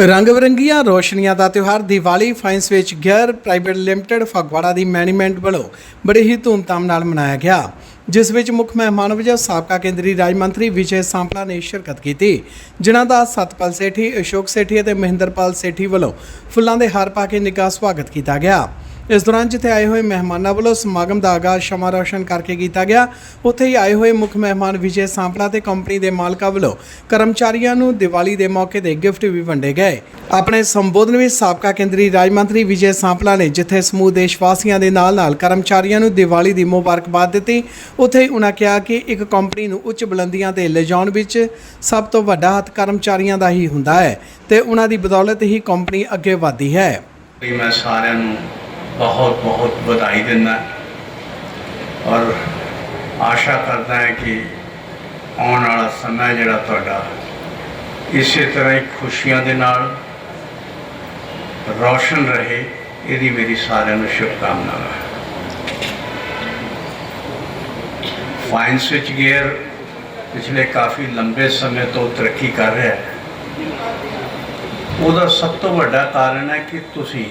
ਰੰਗ ਬਰੰਗੀਆਂ ਰੋਸ਼ਨੀਆਂ ਦਾ ਤਿਉਹਾਰ ਦੀਵਾਲੀ, ਫਾਈਨਸ ਵਿੱਚ ਗੈਰ ਪ੍ਰਾਈਵੇਟ ਲਿਮਟਿਡ ਫਗਵਾੜਾ ਦੀ ਮੈਨੇਜਮੈਂਟ ਵੱਲੋਂ ਬੜੇ ਹੀ ਧੂਮਧਾਮ ਨਾਲ ਮਨਾਇਆ ਗਿਆ, ਜਿਸ ਵਿੱਚ ਮੁੱਖ ਮਹਿਮਾਨ ਵਜੋਂ ਸਾਬਕਾ ਕੇਂਦਰੀ ਰਾਜ ਮੰਤਰੀ ਵਿਜੇ ਸਾਂਪਲਾ ਨੇ ਸ਼ਿਰਕਤ ਕੀਤੀ, ਜਿਨ੍ਹਾਂ ਦਾ ਸਤਪਾਲ ਸੇਠੀ, ਅਸ਼ੋਕ ਸੇਠੀ ਅਤੇ ਮਹਿੰਦਰਪਾਲ ਸੇਠੀ ਵੱਲੋਂ ਫੁੱਲਾਂ ਦੇ ਹਾਰ ਪਾ ਕੇ ਨਿੱਘਾ ਸਵਾਗਤ ਕੀਤਾ ਗਿਆ। ਇਸ ਦੌਰਾਨ ਜਿੱਥੇ ਆਏ ਹੋਏ ਮਹਿਮਾਨਾਂ ਵੱਲੋਂ ਸਮਾਗਮ ਦਾ ਆਗਾਜ਼ ਸ਼ਮਾ ਰੌਸ਼ਨ ਕਰਕੇ ਕੀਤਾ ਗਿਆ, ਉੱਥੇ ਹੀ ਆਏ ਹੋਏ ਮੁੱਖ ਮਹਿਮਾਨ ਵਿਜੇ ਸਾਂਪਲਾ ਤੇ ਕੰਪਨੀ ਦੇ ਮਾਲਕਾਂ ਵੱਲੋਂ ਕਰਮਚਾਰੀਆਂ ਨੂੰ ਦੀਵਾਲੀ ਦੇ ਮੌਕੇ ਤੇ ਗਿਫਟ ਵੀ ਵੰਡੇ ਗਏ। ਆਪਣੇ ਸੰਬੋਧਨ ਵਿੱਚ ਸਾਬਕਾ ਕੇਂਦਰੀ ਰਾਜ ਮੰਤਰੀ ਵਿਜੇ ਸਾਂਪਲਾ ਨੇ ਜਿੱਥੇ ਸਮੂਹ ਦੇਸ਼ ਵਾਸੀਆਂ ਦੇ ਨਾਲ-ਨਾਲ ਕਰਮਚਾਰੀਆਂ ਨੂੰ ਦੀਵਾਲੀ ਦੀ ਮੁਬਾਰਕਬਾਦ ਦਿੱਤੀ, ਉੱਥੇ ਹੀ ਉਹਨਾਂ ਕਿਹਾ ਕਿ ਇੱਕ ਕੰਪਨੀ ਨੂੰ ਉੱਚ ਬੁਲੰਦੀਆਂ ਤੇ ਲਿਜਾਉਣ ਵਿੱਚ ਸਭ ਤੋਂ ਵੱਡਾ ਹੱਥ ਕਰਮਚਾਰੀਆਂ ਦਾ ਹੀ ਹੁੰਦਾ ਹੈ ਤੇ ਉਹਨਾਂ ਦੀ ਬਦੌਲਤ ਹੀ ਕੰਪਨੀ ਅੱਗੇ ਵਧਦੀ ਹੈ। ਮੈਂ ਸਾਰਿਆਂ ਨੂੰ ਬਹੁਤ ਬਹੁਤ ਵਧਾਈ ਦਿੰਦਾ ਔਰ ਆਸ਼ਾ ਕਰਦਾ ਹੈ ਕਿ ਆਉਣ ਵਾਲਾ ਸਮਾਂ ਜਿਹੜਾ ਤੁਹਾਡਾ ਇਸੇ ਤਰ੍ਹਾਂ ਹੀ ਖੁਸ਼ੀਆਂ ਦੇ ਨਾਲ ਰੌਸ਼ਨ ਰਹੇ ਇਹਦੀ ਮੇਰੀ ਸਾਰਿਆਂ ਨੂੰ ਸ਼ੁਭਕਾਮਨਾਵਾਂ ਫਾਈਨ ਸਵਿਚ ਗੇਅਰ ਪਿਛਲੇ ਕਾਫੀ ਲੰਬੇ ਸਮੇਂ ਤੋਂ ਤਰੱਕੀ ਕਰ ਰਿਹਾ ਹੈ ਉਹਦਾ ਸਭ ਤੋਂ ਵੱਡਾ ਕਾਰਨ ਹੈ ਕਿ ਤੁਸੀਂ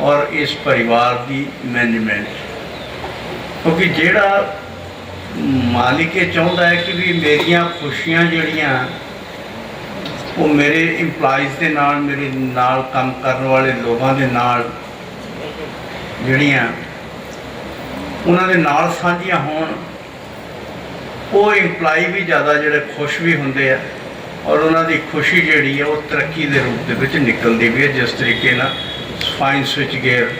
ਔਰ ਇਸ ਪਰਿਵਾਰ ਦੀ ਮੈਨੇਜਮੈਂਟ ਕਿਉਂਕਿ ਜਿਹੜਾ ਮਾਲਿਕ ਇਹ ਚਾਹੁੰਦਾ ਹੈ ਕਿ ਵੀ ਮੇਰੀਆਂ ਖੁਸ਼ੀਆਂ ਜਿਹੜੀਆਂ, ਉਹ ਮੇਰੇ EMPLOYEES ਦੇ ਨਾਲ, ਮੇਰੇ ਨਾਲ ਕੰਮ ਕਰਨ ਵਾਲੇ ਲੋਕਾਂ ਦੇ ਨਾਲ ਜਿਹੜੀਆਂ, ਉਹਨਾਂ ਦੇ ਨਾਲ ਸਾਂਝੀਆਂ ਹੋਣ, ਉਹ EMPLOYEE ਵੀ ਜ਼ਿਆਦਾ ਜਿਹੜੇ ਖੁਸ਼ ਵੀ ਹੁੰਦੇ ਆ ਔਰ ਉਹਨਾਂ ਦੀ ਖੁਸ਼ੀ ਜਿਹੜੀ ਹੈ ਉਹ ਤਰੱਕੀ ਦੇ ਰੂਪ ਦੇ ਵਿੱਚ ਨਿਕਲਦੀ ਵੀ ਹੈ ਜਿਸ ਤਰੀਕੇ ਨਾਲ ਫਾਈਨ ਸਵਿਚ ਗੇਅਰ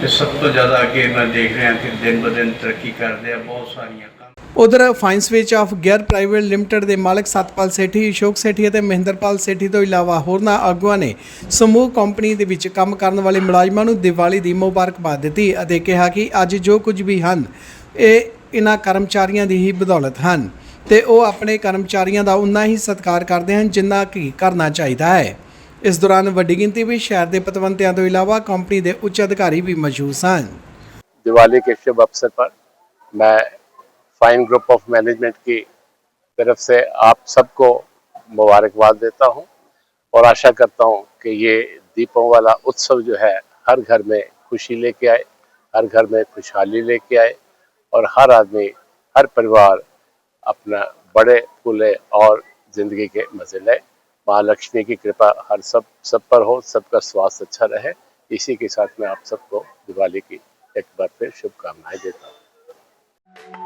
ਤੇ ਸਭ ਤੋਂ ਜ਼ਿਆਦਾ ਅੱਗੇ ਮੈਂ ਦੇਖ ਰਿਹਾ ਕਿ ਦਿਨ ਬ ਦਿਨ ਤਰੱਕੀ ਕਰਦੇ ਆ, ਬਹੁਤ ਸਾਰੀਆਂ ਉਧਰ fine switch off gear private limited ਦੇ ਮਾਲਕ ਸਤਪਾਲ ਸੇਠੀ, ਅਸ਼ੋਕ ਸੇਠੀ ਅਤੇ ਮਹਿੰਦਰਪਾਲ ਸੇਠੀ ਤੋਂ ਇਲਾਵਾ ਹੋਰਨਾਂ ਆਗੂਆਂ ਨੇ ਸਮੂਹ ਕੰਪਨੀ ਦੇ ਵਿੱਚ ਕੰਮ ਕਰਨ ਵਾਲੇ ਮੁਲਾਜ਼ਮਾਂ ਨੂੰ ਦੀਵਾਲੀ ਦੀ ਮੁਬਾਰਕਬਾਦ ਦਿੱਤੀ ਅਤੇ ਕਿਹਾ ਕਿ ਅੱਜ ਜੋ ਕੁਝ ਵੀ ਹਨ, ਇਹ ਇਹਨਾਂ ਕਰਮਚਾਰੀਆਂ ਦੀ ਹੀ ਬਦੌਲਤ ਹਨ ਤੇ ਉਹ ਆਪਣੇ ਕਰਮਚਾਰੀਆਂ ਦਾ ਉਨਾ ਹੀ ਸਤਿਕਾਰ ਕਰਦੇ ਹਨ ਜਿੰਨਾ ਕਿ ਕਰਨਾ ਚਾਹੀਦਾ ਹੈ। ਇਸ ਦੌਰਾਨ ਵੱਡੀ ਗਿਣਤੀ ਵਿੱਚ ਸ਼ਹਿਰ ਦੇ ਪਤਵੰਤਿਆਂ ਤੋਂ ਇਲਾਵਾ ਕੰਪਨੀ ਦੇ ਉੱਚ ਅਧਿਕਾਰੀ ਵੀ ਮੌਜੂਦ ਸਨ दिवाली के शुभ अवसर पर मैं फाइन ग्रुप ऑफ मैनेजमेंट की तरफ से आप सबको मुबारकबाद देता हूं और आशा करता हूं कि ये दीपों वाला उत्सव जो है हर घर में खुशी लेके आए हर घर में खुशहाली लेके आए और हर आदमी हर परिवार अपना बड़े फूले और ज़िंदगी के मज़े लें महालक्ष्मी की कृपा हर सब सब पर हो सबका स्वास्थ्य अच्छा रहे इसी के साथ मैं आप सबको दिवाली की एक बार फिर शुभकामनाएं देता हूँ